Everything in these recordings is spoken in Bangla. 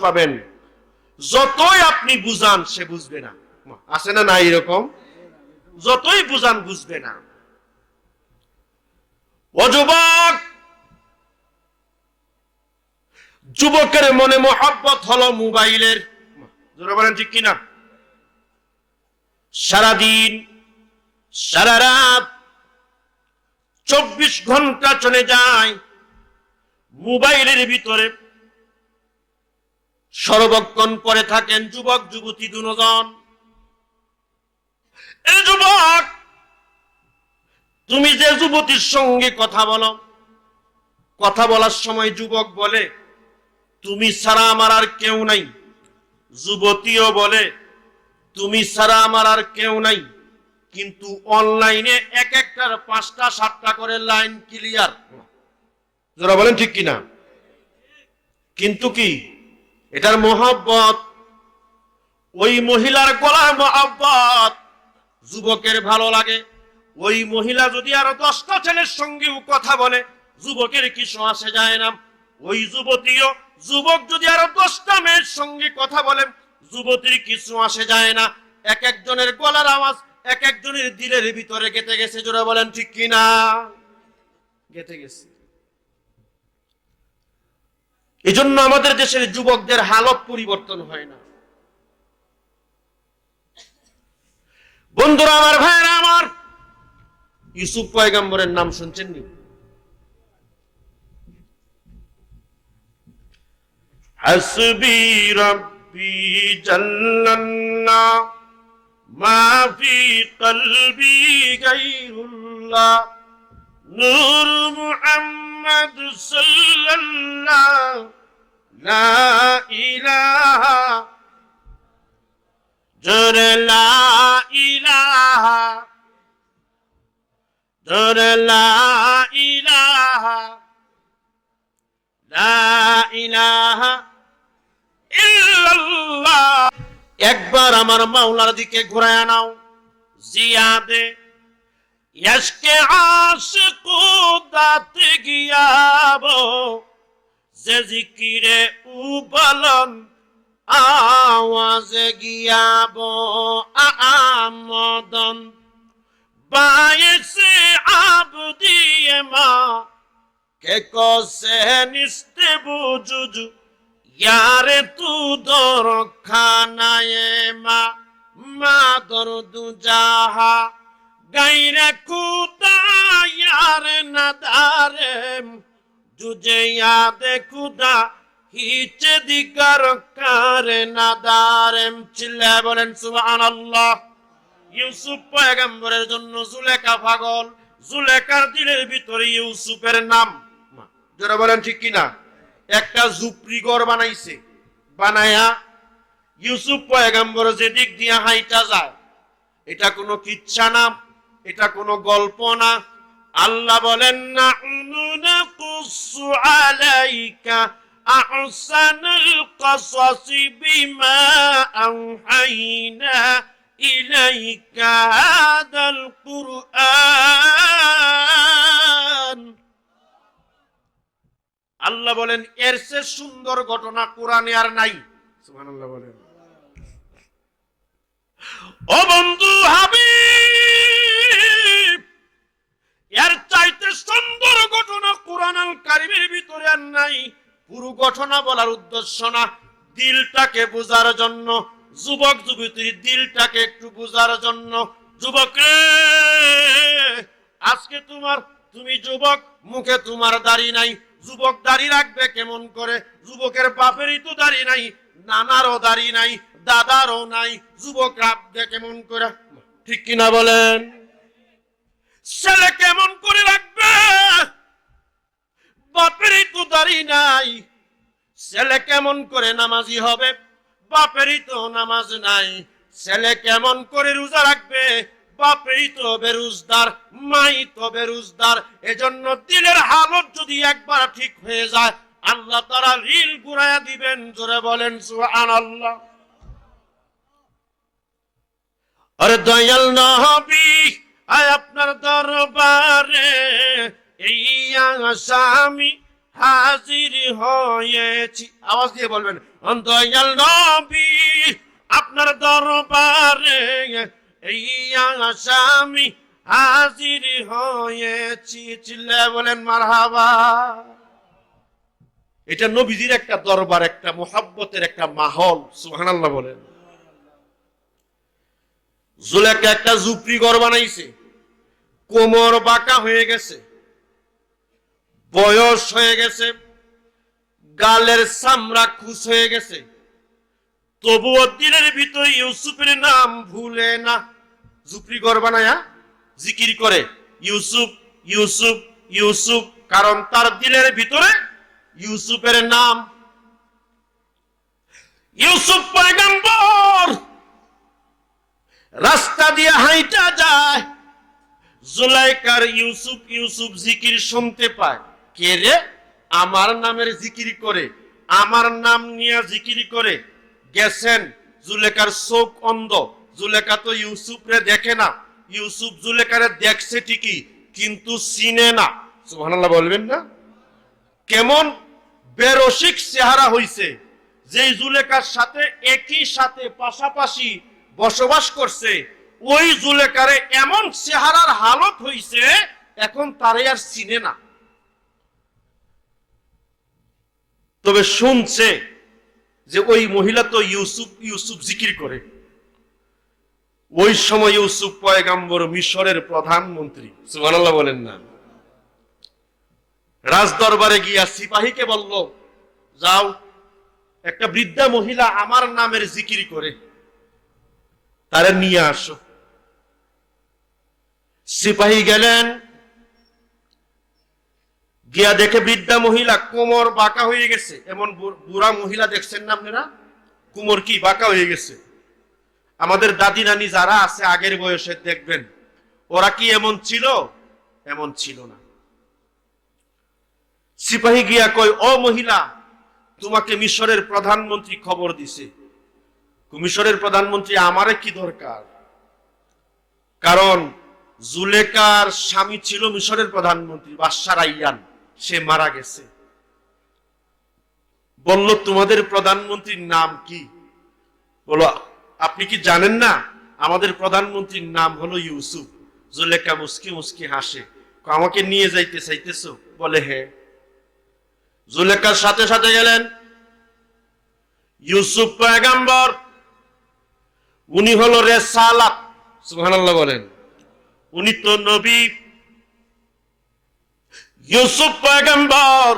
পাবেন। যতই আপনি বুঝান, সে বুঝবে না। আছে না না এরকম? যতই বুঝান, বুঝবে না। ও যুবক যুবকের মনে মোহাব্বত হলো মোবাইলের। বলেন ঠিক কিনা? সারাদিন, সারা রাত চব্বিশ ঘণ্টা চলে যায় মোবাইলের ভিতরে। সর্বক্ষণ পরে থাকেন যুবক, যুবতী দুজন। এই যুবক, তুমি যে যুবতীর সঙ্গে কথা বলো, কথা বলার সময় যুবক বলে, তুমি ছাড়া আমার আর কেউ নাই। যুবতীও বলে, তুমি ছাড়া আমার আর কেউ নাই। কিন্তু অনলাইনে এক একটার পাঁচটা, সাতটা করে লাইন ক্লিয়ার। যারা বলেন ঠিক কিনা? কিন্তু কি? এটার মোহব্বত। ওই মহিলার গলার মোহব্বত। যুবকের ভালো লাগে। ওই মহিলা যদি আরও দশটা ছেলের সঙ্গেও কথা বলে, যুবকের কিছু আসে যায় না। ওই যুবতীও, যুবক যদি আরও দশটা মেয়ের সঙ্গে কথা বলে, যুবতীর কিছু আসে যায় না। এক একজনের গলার আওয়াজ, এক একজনের দিলের ভিতরে গেতে গেছে। জোরে বলেন, ঠিক কিনা? গেতে গেছে। এজন্য আমাদের দেশের যুবকদের হালত পরিবর্তন হয় না। বন্ধুরা, আমার ভাইয়েরা, আমার ইউসুফ পয়গাম্বরের নাম শুনছেন নি হাসবি রব্বি জাল্লাল্লাহ মা ফি কলবি গায়রুল্লাহ নূর মুহাম্মদ সাল্লাল্লাহ লা ইলাহা জোরে লা ইলাহা জোরে ইলাহা লা ইলাহা ইল্লাল্লাহ। একবার আমার মাওলার দিকে ঘুরায় নাও। জিয়াদে। ইয়াশকে আশিক দাতে গিয়াবো। যে জিকিরে উবলন, আওয়াজে গিয়াব আমদন বায়েসে আবদিয়ে মা, কে কসে নিস্তে বুজুজু, ইয়ারে তু দর খানায়ে মা মা দর দু জাহা গাইরে কুতা, ইয়ারে নাদারেম খুদা হিচে কারে বলেন ইউসুফ পয়গম্বরের জন্য পাগল দিলের ভিতরে ইউসুফের নাম বলেন ঠিক কিনা একটা জুপরি ঘর বানাইছে। বানায়া ইউসুফ পয়গম্বর যেদিক দিয়া হাইটা যায়, এটা কোনো কিচ্ছা না, এটা কোনো গল্প না। আল্লাহ বলেন না নাকুসু আলাইকা আহসানুল কসাসি বিমা আওহাইনা ইলাইকা হাদাল কুরআন আল্লাহ বলেন, এর সুন্দর ঘটনা কোরআনে আর নাই। সুবহানাল্লাহ বলেন। ও বন্ধু হাবিব! এর চাইতে সুন্দর ঘটনা কোরআন কারিমের ভিতরে আর নাই। পুরো ঘটনা বলার উদ্দেশ্য না। দিলটাকে বোঝার জন্য, যুবক যুবতীর দিলটাকে একটু বোঝার জন্য, যুবক, আজকে তোমার, তুমি যুবক, মুখে তোমার দাড়ি নাই। যুবক দাড়ি রাখবে কেমন করে? যুবকের বাপেরই তো দাড়ি নাই, নানারও দাড়ি নাই, দাদারও নাই। যুবক রাখবে কেমন করে? ঠিক কিনা বলেন? ছেলে কেমন করে রাখবে? বাপেরই তো দাড়ি নাই। ছেলে কেমন করে নামাজি হবে? বাপেরই তো নামাজ নাই। ছেলে কেমন করে রোজা রাখবে? বাপেরই তো বেরুজদার মাই তো বেরুজদার এজন্য দিলের হালত যদি একবার ঠিক হয়ে যায়, আল্লাহ তারা রিল ঘুরাইয়া দিবেন, জোরে বলেন, সুবহানাল্লাহ। আরে দয়াল নবী আপনার দরবারে, এই আসামি হাজির হয়েছি। আওয়াজ দিয়ে বলবেন, দয়াল নবী, আপনার দরবারে এই আসামি হাজির হয়েছি। চিল্লা বলেন, মারহাবা। এটা নবীজির একটা দরবার, একটা মোহাব্বতের একটা মাহল, সুবহানাল্লাহ বলেন। জুলেখা একটা জুপরি ঘর বানাইছে। কোমর বাঁকা হয়ে গেছে। বয়স হয়ে গেছে। গালের চামড়া খুশ হয়ে গেছে। তবুও দিনের ভিতরে ইউসুফের নাম ভুলে না। জুপরি ঘর বানায়া জিকির করে, ইউসুফ ইউসুফ ইউসুফ। কারণ তার দিলের ভিতরে ইউসুফের নাম। ইউসুফ পয়গম্বর রাস্তা দিয়ে হাইটা যায়। জুলাইকার ইউসুফ ইউসুফ জিকির শুনতে পায়। কে রে? আমার নামের জিকির করে, আমার নাম নিয়ে জিকির করে। গেছেন জুলেকার চোখ অন্ধ। জুলেকা তো ইউসুফ রে দেখে না। ইউসুফ জুলেকারে দেখছে ঠিকই, কিন্তু চিনে না। সুবহানাল্লাহ বলবেন না? কেমন বেরসিক চেহারা হইছে, যেই জুলেকার সাথে, একই সাথে, পাশাপাশি বসবাস করছে, ওই জুলেকারে এমন চেহারার হালত হইছে, এখন তারে আর চিনে না। তবে শুনছে যে ওই মহিলা তো ইউসুফ ইউসুফ জিকির করে। ওই সময় ইউসুফ পয়গাম্বর মিশরের প্রধানমন্ত্রী, সুবহানাল্লাহ বলেন না। রাজদরবারে গিয়া সিপাহীকে বলল, যাও, একটা বৃদ্ধা মহিলা আমার নামের জিকির করে। তারে নিয়ে আসো। সিপাহী গেলেন। গিয়া দেখে বৃদ্ধা মহিলা কোমর বাঁকা হয়ে গেছে। এমন বুড়া মহিলা দেখছেন না আপনারা? কোমর কি বাঁকা হয়ে গেছে? আমাদের দাদি নানি যারা আছে আগের বয়সে দেখবেন, ওরা কি এমন ছিল? এমন ছিল না। সিপাহী গিয়া কয়, ও মহিলা, তোমাকে মিশরের প্রধানমন্ত্রী খবর দিছে। মিশরের প্রধানমন্ত্রী, আমারে কি দরকার? কারণ জুলেকার স্বামী ছিল মিশরের প্রধানমন্ত্রী, বাদশার আইয়ান, সে মারা গেছে। বলল, তোমাদের প্রধানমন্ত্রীর নাম কি? বলো আপনি কি জানেন না? আমাদের প্রধানমন্ত্রীর নাম হলো ইউসুফ। জুলেকা মুস্কি মুস্কি হাসে আমাকে নিয়ে যাইতে চাইতেছ? বলে হ্যাঁ। জুলেখার সাথে সাথে গেলেন। ইউসুফ পয়গাম্বর উনি হলো রেসালাত, সুবহানাল্লাহ বলেন। উনি তো নবী। ইউসুফ পয়গাম্বর,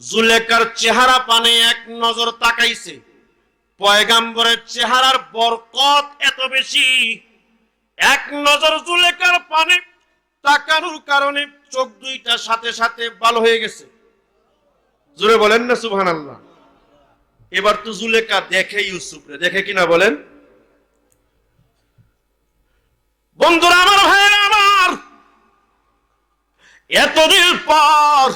জুলেখার চেহারা পানে এক নজর তাকাইছে। পয়গাম্বরের চেহারার বরকত এত বেশি, এক নজর জুলেকার পানে তাকানোর কারণে চোখ দুইটা সাথে সাথে ভালো হয়ে গেছে। জোরে বলেন না সুবহান আল্লাহ এবার তো জুলেকা দেখে ইউসুফ রে দেখে কিনা বলেন? বন্ধুরা, আমার ভাইয়েরা, আমার। এতদিন পর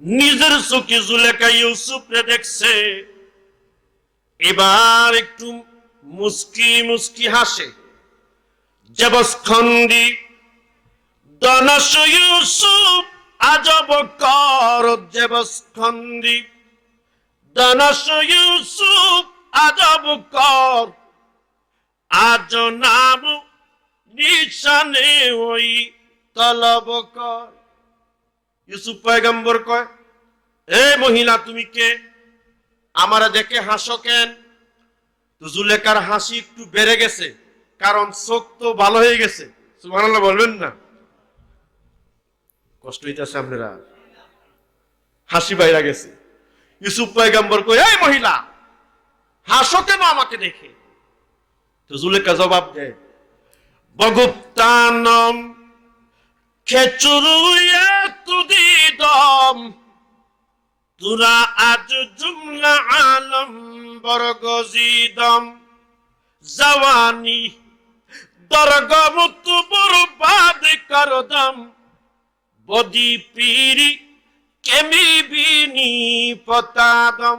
নিজের চোখে জুলেকা ইউসুফ রে দেখছে। এবার একটু মুস্কি মুস্কি হাসে। জবস্খন্দি দনস ইউসুফ, আজব কর জবস্খন্দি দনস ইউসুফ, আজব কর আজ নাম নিশানে ওই তলব কর। ইউসুফ পয়গম্বর কয়, এ মহিলা, তুমি কে? আমারা দেখে হাসো কেন? জুলেকার হাসি একটু বেড়ে গেছে, কারণ চোখ তো ভালো হয়ে গেছে। সুবহানাল্লাহ, বলবেন না? কষ্ট হইতেছে আপনারা। হাসি বাইরা গেছে। ইউসুফ পয়গাম্বর কই এই মহিলা, হাসো কেন আমাকে দেখে? তো জুলেকা জবাব দেয় বগুপ্তানম খেচুরুয়ে তুদি দম তুরা আজ জুমলা আলম বরগজিদম। জওয়ানি দরগমুতু বরবাদ করদম। বদি পিরি কেমি বিনি পতাদম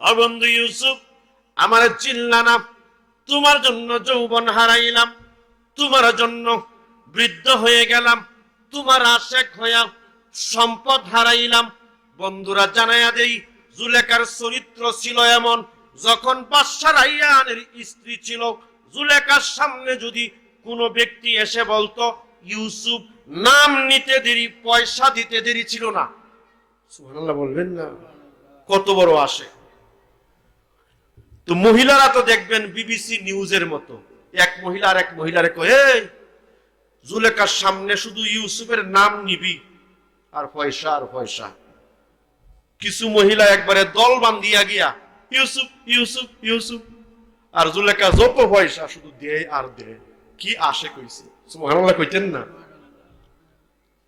অবন্ধু ইউসুফ আমার চিল্লানা তোমার জন্য যৌবন হারাইলাম, তোমার জন্য বৃদ্ধ হয়ে গেলাম, তোমার আশেক হইয়া সম্পদ হারাইলাম। বন্ধুরা জানাইয়া দেই জুলেকার চরিত্র ছিল এমন, যখন বাদশা রাইয়ানের স্ত্রী ছিল জুলেকার সামনে যদি কোনো ব্যক্তি এসে বলতো, ইউসুফ, নাম নিতে দেরি, পয়সা দিতে দেরি ছিল না। সুবহানাল্লাহ বলবেন না। কত বড় আসে তো মহিলারা তো দেখবেন বিবিসি নিউজের মতো। এক মহিলা আর এক মহিলারে কয়ে জুলেকার সামনে শুধু ইউসুফের নাম নিবি। আর পয়সা আর পয়সা। কিছু মহিলা একবারে দল বান্ধিয়া গিয়া, ইউসুফ ইউসুফ ইউসুফ। আর জুলেকা যত পয়সা, শুধু দেয় আর দেয় কি আসে কইছে? সুবহানাল্লাহ কইতেন না।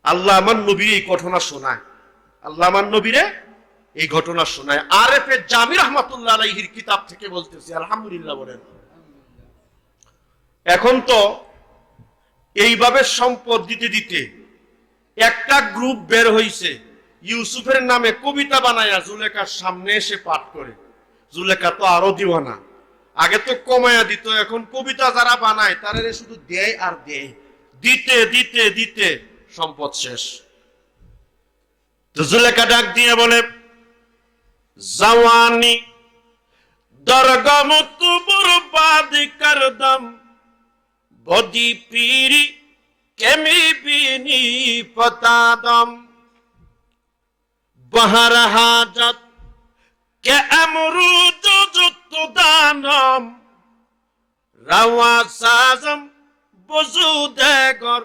আল্লাহ আমার নবীর এই ঘটনা শোনায়। আল্লাহ আমার নবীরে এই ঘটনা শোনায় আর এফ এ জামির রহমাতুল্লাহ আলাইহির কিতাব থেকে বলতেছি, আলহামদুলিল্লাহ বলেন। এখন তো এইভাবে সম্পদ দিতে দিতে একটা গ্রুপ বের হইছে, ইউসুফের নামে কবিতা বানায়া জুলেখার সামনে এসে পাঠ করে। জুলেখা তো আরও দিওয়ানা। আগে তো কমায়া দিত, এখন কবিতা যারা বানায় তারা শুধু দেয় আর দেয়। দিতে দিতে দিতে সম্পদ শেষ। জুলেখা ডাক দিয়ে বলে জওয়ানি, দরগম তুবুর বাদ করদম বদি পীরি কেমি বিনি পতাদম। বহর হাজত কে আমরুদ যুত দানম, রাওয়া সাজম বজুদে গর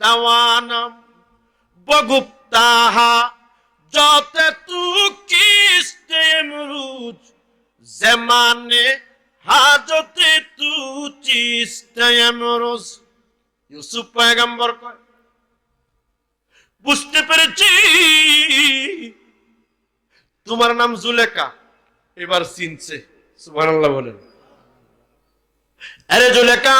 তাওয়ানম, বগুপ্তাহা যতে তু কিস্তে মরুজ জমানে হাজতে তু চিস্তে মরুজ ইউসুফ পয়গম্বর কয়, বুঝতে পেরেছি? তোমার নাম জুলেকা এবার চিনছে, সুবহানাল্লাহ বলেন। আরে জুলেকা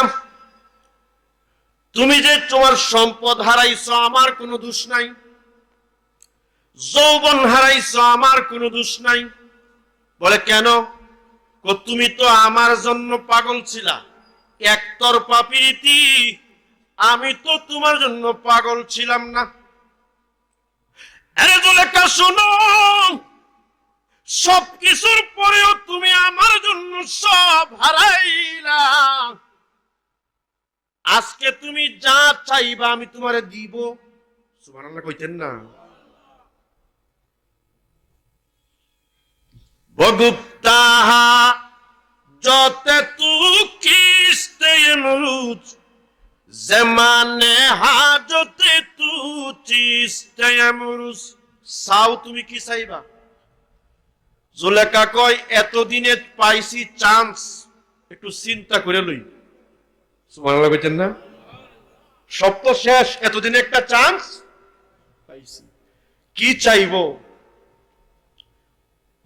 তুমি যে তোমার সম্পদ হারাইছো, আমার কোনো দোষ নাই। যৌবন হারাইছ, আমার কোনো দোষ নাই। বলে, কেন? তুমি তো আমার জন্য পাগল ছিলা। একতরফা প্রীতি, আমি তো তোমার জন্য পাগল ছিলাম না। শোনো। সব কিছুর পরেও তুমি আমার জন্য সব হারাইলা। আজকে তুমি যা চাইবা আমি তোমারে দিব। সুবহানাল্লাহ কইতেন না। তু কিস্তে মরুজ জমানে হাজতে তু চিস্তে মরুজ সাও তুমি কি চাইবা? জুলেখা কয়, এতদিনে পাইছি চান্স। একটু চিন্তা করে লই। সুবহানাল্লাহ কইতেন না? সব তো শেষ এতদিনে একটা চান্স? পাইছি। কি চাইব?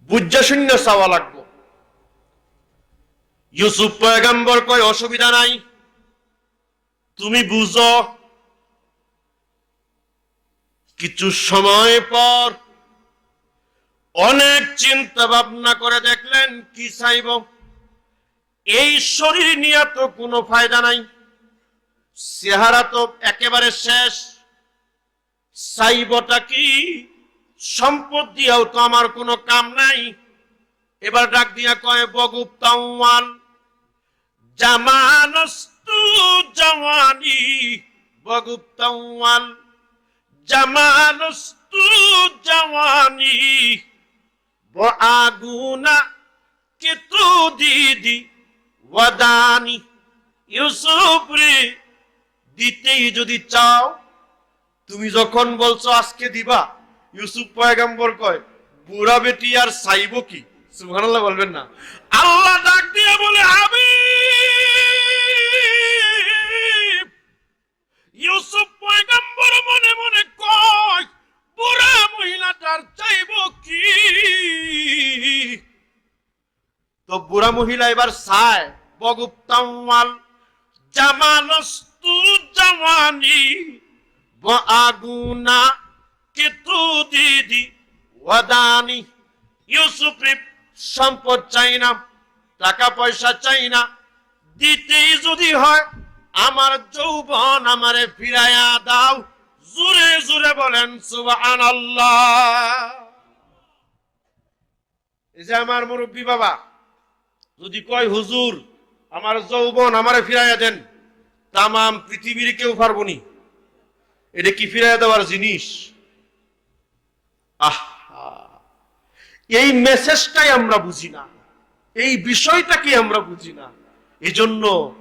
বুঝা শূন্য চাওয়া লাগবো। ইউসুফ পয়গাম্বর কয়, অসুবিধা নাই। তুমি বুঝো, কিছু সময় পর অনেক চিন্তা ভাবনা করে দেখলেন, কি চাইব? এই শরীর নিয়ে তো কোনো ফায়দা নাই। চেহারা তো একেবারে শেষ। চাইবটা কি? সম্পদ দিয়েও তো আমার কোনো কাম নাই। এবার ডাক দিয়া কয় বগুপ্তাওয়াল জামানস্তু জওয়ানি বগুপ্তাওয়াল জামানস্তু জওয়ানি আগুনা কিতু দিদি ওয়াদানি ইউসুফ রে দিতেই যদি চাও, তুমি যখন বলছো আজকে দিবা। ইউসুফ পয়গাম্বর কয়, বুড়া বেটি আর চাইব কি? সুবহানাল্লাহ বলবেন না। আল্লাহ ডাক দিয়ে বলে আমি ইউসুফ পয়গাম্বর মনে মনে কয়, বুড়া মহিলাটার চাইব কি? তো বুড়া মহিলা এবার চায়, বগুপ্তাওয়াল জামানস্তু জামানি আগুনা কিতু দিদি, ওয়াদানি, ইউসুফ সম্পদ চাই না, টাকা পয়সা চাই না। দিতেই যদি হয়, আমার যৌবন আমারে ফিরাইয়া দাও। জোরে জোরে বলেন সুবাহান এই যে আমার মুরব্বী বাবা, যদি কয়, হুজুর, আমার যৌবন আমারে ফিরাইয়া দেন, তামাম পৃথিবীর কেউ পারব নি। এটা কি ফিরাইয়া দেওয়ার জিনিস? আহ! এই মেসেজটাই আমরা বুঝি না। এই বিষয়টাকে আমরা বুঝি না। এজন্য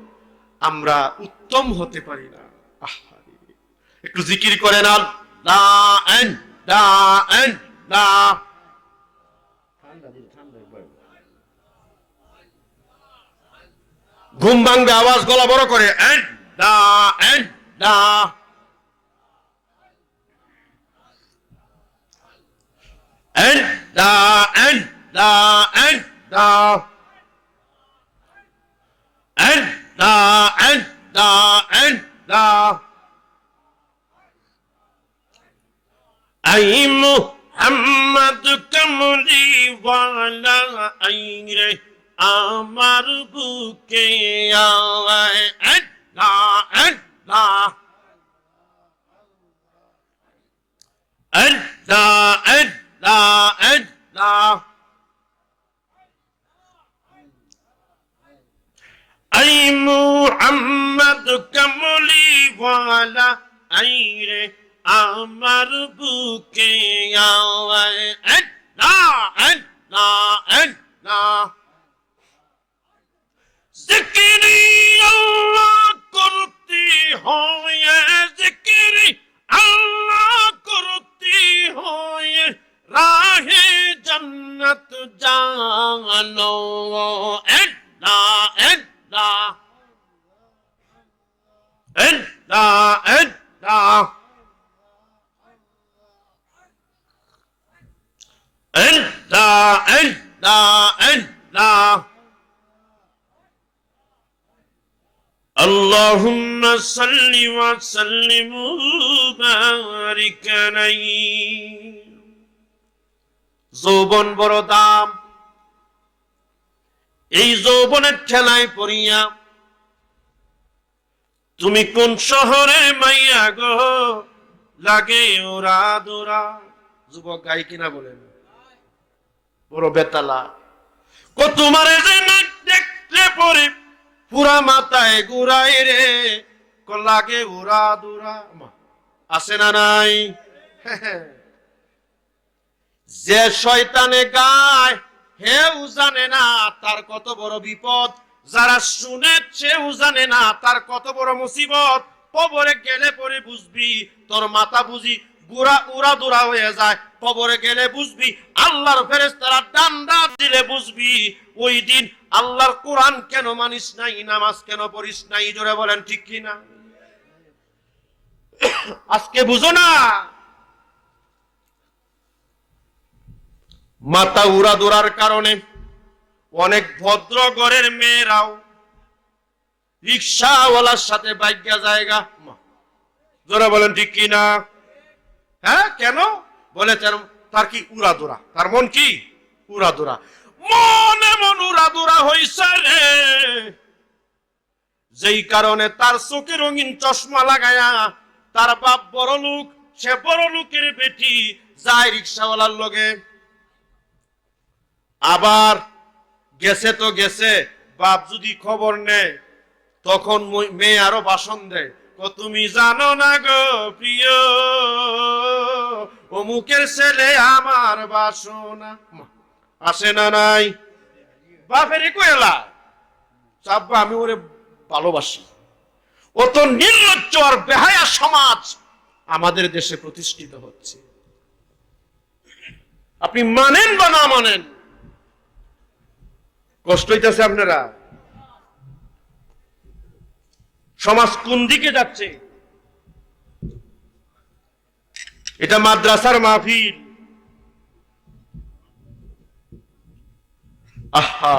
আমরা উত্তম হতে পারি না। একটু জিকির করে না ঘুম ভাঙবে আওয়াজ গলা বড় করে এন লা এন লা। أي محمد كمري وعلى أيره আমার বুকে আল্লাহ আল্লাহ لا إله أي محمد كملي وعلى أي أمر بك يا لا إله صل وسلم وبارك عليه যৌবন বড় দাম এই যৌবনের ঠেলায় পড়িয়া তুমি কোন শহরে মাইয়া গো লাগে ওরা দোরা যুবক গাই কিনা বলেন বড় বেতালা কো তোমারে যে না দেখলে পরে পুরা মাথায় গুড়াই রে ক লাগে উড়া দুরা আছে না নাই? যে শয়তানে গায় হেউ জানে না তার কত বড় বিপদ। যারা শুনে সেও জানে না তার কত বড় মুসিবত। কবরে গেলে পরে বুঝবি, তোর মাথা বুঝি গুড়া উড়া দুরা হয়ে যায়। কবরে গেলে বুঝবি, আল্লাহর ফেরেস্তারা ডান্ডা দিলে বুঝবি। ওই দিন আল্লাহর কোরআন কেন মানিস নাই, নামাজ কেন পড়িস নাই, জোরে বলেন ঠিক কি না আজকে বুঝো না। মাথা উড়া দৌড়ার কারণে অনেক ভদ্র ঘরের মেয়েরাও রিক্সাওয়ালার সাথে বাইকা জায়গা। জোরে বলেন, ঠিক কি না? হ্যাঁ কেন? বলে, তার কি কি উড়াদুরা তার মন কি? উড়াদুরা মন এমন উড়াদুরা হইছে রে। যেই কারণে তার চোখে রঙিন চশমা লাগায়া তার বাপ বড় লোক, সে বড় লোকের বেটি, যায় রিক্সাওয়ালার লগে। আবার গেছে তো গেছে, বাপ যদি খবর নেয়, তখন মেয়ে আরও বাসন দেয়। তুমি জানো না গো প্রিয়, অমুকের ছেলে আমার বাসনা আসে না নাই? বাপের কয়েলা চাব্বা আমি ওরে ভালোবাসি। ও তো নির্লজ্জ আর বেহায়া সমাজ আমাদের দেশে প্রতিষ্ঠিত হচ্ছে। আপনি মানেন বা না মানেন? কষ্ট হইতেছে আপনারা? সমাজ কোন দিকে যাচ্ছে? এটা মাদ্রাসার মাহফিল। আহা!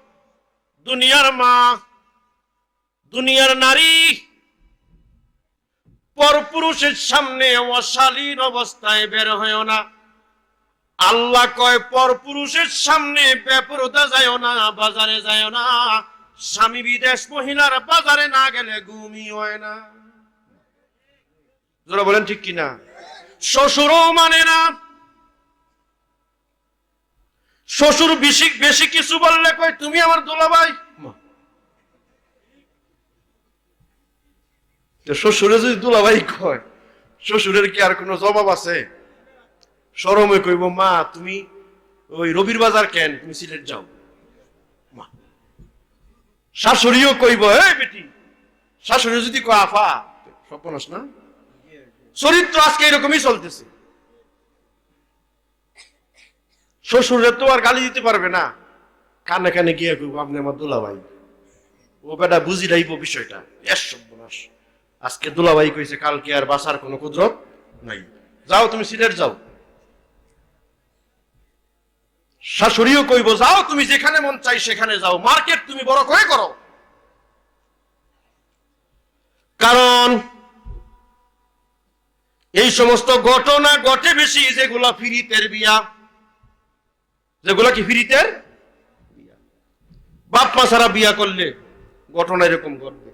দুনিয়ার মা, দুনিয়ার নারী, পরপুরুষের সামনে অশালীন অবস্থায় বের হয়েও না। আল্লাহ কয়, পরপুরুষের সামনে বেপরদা যায় না, বাজারে যায় না। স্বামী বিদেশ, মহিলার বাজারে না গেলে ঘুমই হয় না। বলেন ঠিক কিনা? শ্বশুরও মানে না শ্বশুর বেশি বেশি কিছু বললে কয় তুমি আমার দোলাভাই? তো শ্বশুরে যদি দুলাভাই কয় শ্বশুরের কি আর কোনো জবাব আছে? সরমে কইব মা তুমি ওই রবির বাজার কেন? তুমি সিলেট যাও। মা। শাশুড়িও কইব এই বেটি শাশুড়ি যদি কয় আফা সর্বনাশ না? চরিত্র আজকে এরকমই চলতেছে। শ্বশুরে তো আর গালি দিতে পারবে না। কানে কানে গিয়ে কইব, আপনি আমার দুলাভাই। ও বেটা বুঝি রাইব বিষয়টা। এস সর্বনাশ। আজকে দুলাভাই কইছে, কালকে আর বাসার কোনো কুদরত নাই। যাও, তুমি সিলেট যাও। শাশুড়িও কইব, যাও তুমি যেখানে মন চাই সেখানে যাও। মার্কেট তুমি বড় করে করো। কারণ এই সমস্ত ঘটনা ঘটে বেশি, যেগুলা ফিরিতের বিয়া। যেগুলা কি ফিরিতের। বাপ মা ছাড়া বিয়া করলে ঘটনা এরকম ঘটবে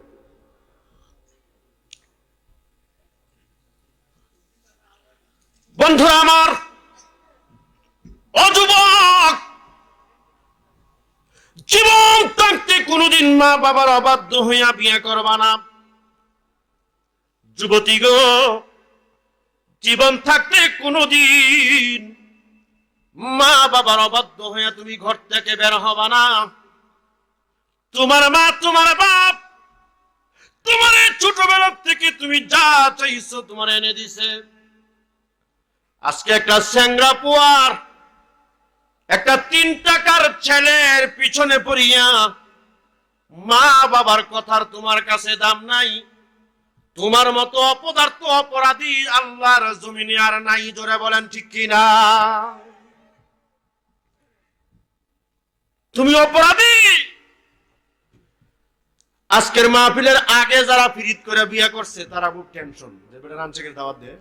বন্ধুরা আমার অযুবক জীবন থাকতে কোনোদিন মা বাবার অবাধ্য হইয়া বিয়ে করবা না যুবতী গো, জীবন থাকতে কোনোদিন মা বাবার অবাধ্য হইয়া তুমি ঘর থেকে বের হবা না। তোমার মা, তোমার বাপ, তোমার ছোটবেলা থেকে তুমি যা চাইছো তোমার এনে দিছে। আজকে একটা স্যাংরা পুয়ার, একটা তিন টাকার ছেলের পিছনে পড়িয়া মা বাবার কথার তোমার কাছে দাম নাই। তোমার মতো অপদার্থ অপরাধী আল্লাহর জমিনে আর নাই, জোরে বলেন ঠিক কিনা? তুমি অপরাধী! আজকের মাহফিলের আগে যারা ফিরিত করে বিয়ে করছে, তারা খুব টেনশন বেটা দাওয়াত দে।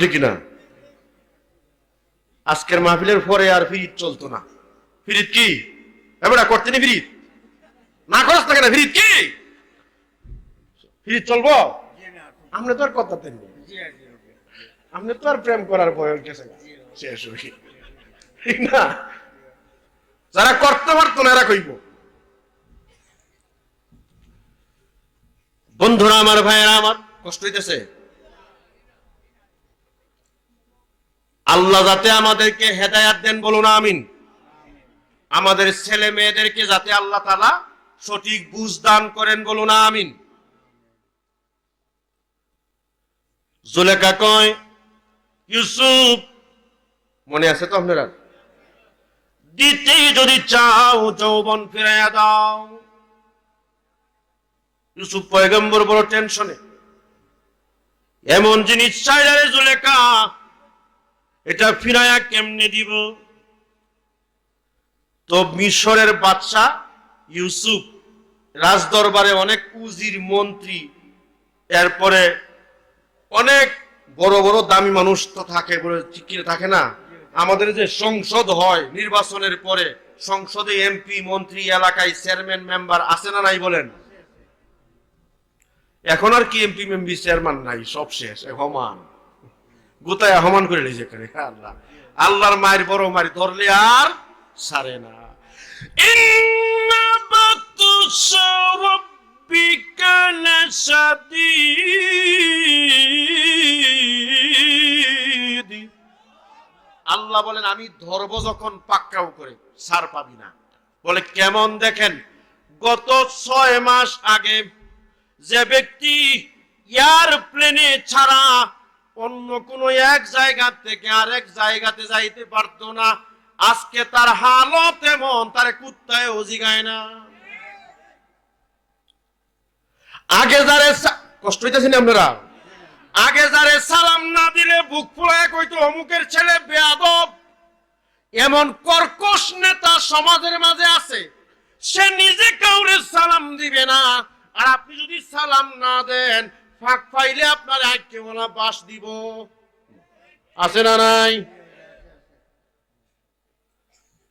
ঠিক কিনা? আজকের মাহফিলের পরে আর ফিরিত চলতো না। ফিরিত কি? এবার করতে নি ফিরিত না করস না কেন? ফিরিত কি? ফিরিত চলবো? আপনি তো আর কথা তেমনি আপনি তো আর প্রেম করার বয়স গেছে শেষ না? যারা করতে পারতো না, এরা কইব। বন্ধুরা আমার, ভাইয়েরা আমার, কষ্ট হইতেছে? আল্লাহ যাতে আমাদেরকে হেদায়াত দেন বলুন, আমিন। আমাদের ছেলে মেয়েদেরকে যাতে আল্লাহ তালা সঠিক বুঝ দান করেন বলুন, আমিন। জুলেখা কয়, ইউসুফ, মনে আছে তো আপনারা? দিতে যদি চাও, যৌবন ফিরাইয়া দাও। ইউসুফ পয়গম্বর বড় টেনশনে। এমন জিনিস চাইলে জুলেখা, এটা ফিরায়া কেমনে দিব? তো মিশরের বাদশা ইউসুফ রাজদরবারে অনেক উজির মন্ত্রী, এরপরে অনেক বড় বড় দামি মানুষ তো থাকে থাকে না? আমাদের যে সংসদ হয় নির্বাচনের পরে, সংসদে এমপি মন্ত্রী, এলাকায় চেয়ারম্যান মেম্বার আছে না নাই বলেন? এখন আর কি এমপি মেম্পি চেয়ারম্যান নাই, সব শেষ হমান গোতায় আহ্বান করে এখানে আল্লাহ। আল্লাহর মায়ের বড় মারি ধরলে আর সারে না। ইন্না বাতুশা আল্লাহ বলেন, আমি ধরব যখন পাক্কাও করে, সার পাবি না। বলে, কেমন দেখেন, গত ছয় মাস আগে যে ব্যক্তি এয়ারপ্লেনে ছাড়া অন্য কোন এক জায়গা থেকে আরেক জায়গাতে যাইতে পারতো না, আজকে তার হালত এমন, তার কুত্তায় অজিগায় না। আগে যারে কষ্ট হইতেছেন আপনারা? আগে যারে সালাম না দিলে বুক ফুলায় কইতো অমুকের ছেলে বেয়াদব। এমন কর্কশ নেতা সমাজের মাঝে আছে, সে নিজে কাউরে সালাম দিবে না। আর আপনি যদি সালাম না দেন, ফাঁক পাইলে আপনার আজকে বলা বাস দিব। আছে না নাই?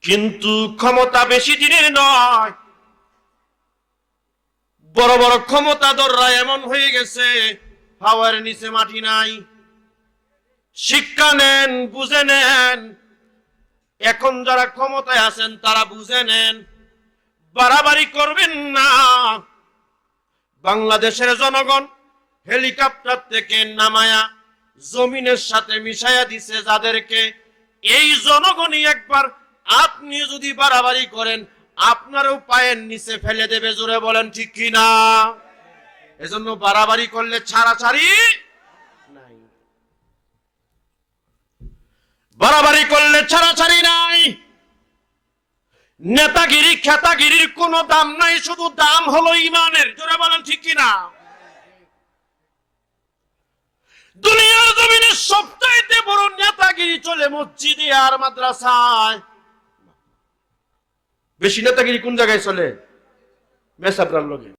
কিন্তু ক্ষমতা বেশি দিনের নয়। বড় বড় ক্ষমতা ক্ষমতাধররা এমন হয়ে গেছে হাওয়ার নিচে মাটি নাই। শিক্ষা নেন, বুঝে নেন। এখন যারা ক্ষমতায় আছেন, তারা বুঝে নেন। বাড়াবাড়ি করবেন না। বাংলাদেশের জনগণ হেলিকপ্টার থেকে নামায়া, জমিনের সাথে মিশায়া দিছে যাদেরকে। এই জনগণই একবার আপনি যদি বাড়াবাড়ি করেন, আপনারও পায়ের নিচে ফেলে দেবে, জোরে বলেন ঠিক কি না এজন্য বাড়াবাড়ি করলে ছাড়াছাড়ি নাই। বাড়াবাড়ি করলে ছাড়াছাড়ি নাই। নেতাগিরি খেতাগিরির কোনো দাম নাই শুধু দাম হলো ইমানের। জোরে বলেন ঠিক কিনা? দুনিয়ার জমিনে সবচাইতে বড় নেতাগিরি চলে মসজিদে আর মাদ্রাসায়। বেশি নেতাগিরি কোন জায়গায় চলে? মেসাবরার লগে।